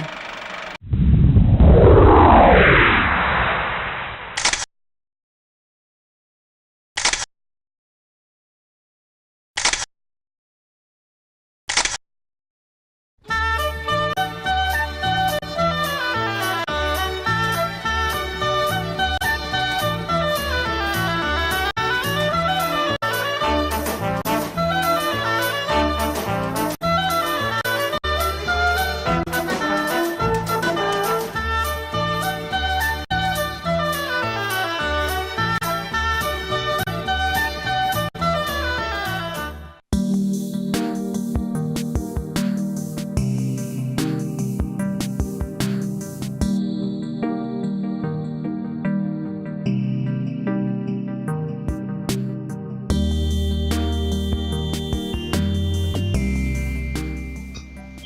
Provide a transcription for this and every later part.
วั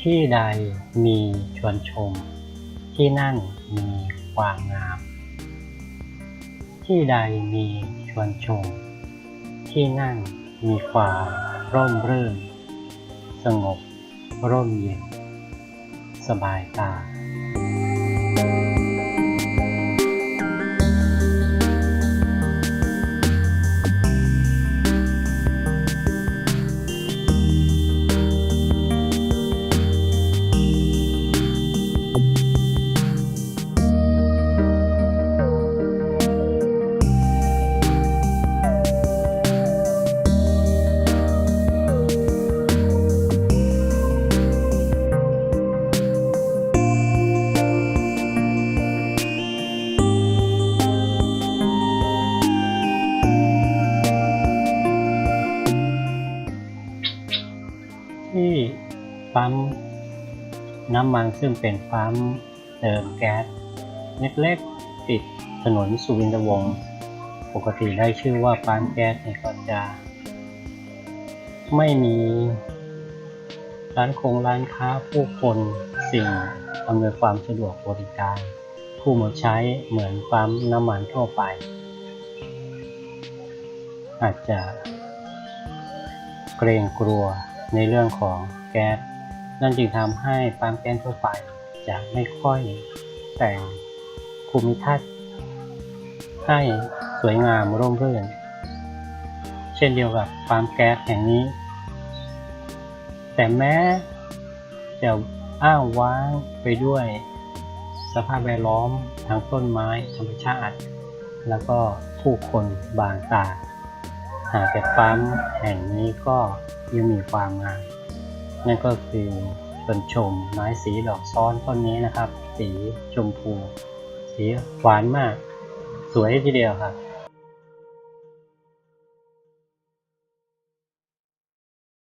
ที่ใดมีชวนชม ที่นั่นมีความงาม ที่ใดมีชวนชม ที่นั่นมีความร่มรื่น สงบร่มเย็น สบายตา ปั๊มน้ำมันซึ่งเป็นปั๊มเติมแก๊สเล็กๆติดถนนสุวินทวงศ์ปกติได้ชื่อว่าปั๊มแก๊สเนี่ยก็จะไม่มีร้านคงร้านค้าผู้คนสิ่งอำนวยความสะดวกบริการ ผู้มาใช้เหมือนปั๊มน้ำมันทั่วไป อาจจะเกรงกลัวในเรื่องของแก๊ส นั่นจึงทำให้ปั๊มแก๊สทั่วไปจะไม่ค่อยแต่งภูมิทัศน์ให้สวยงามร่มรื่น เช่นเดียวกับปั๊มแก๊สแห่งนี้ แต่แม้จะอ้างว้างไปด้วยสภาพแวดล้อมทางต้นไม้ธรรมชาติ แล้วก็ผู้คนบางตาหากแต่ปั๊มแห่งนี้ก็ยังมีความงาม นั่นก็คือต้นชมไม้สีดอกซ้อนต้นนี้นะครับ สีชมพู สีหวานมาก สวยทีเดียวครับ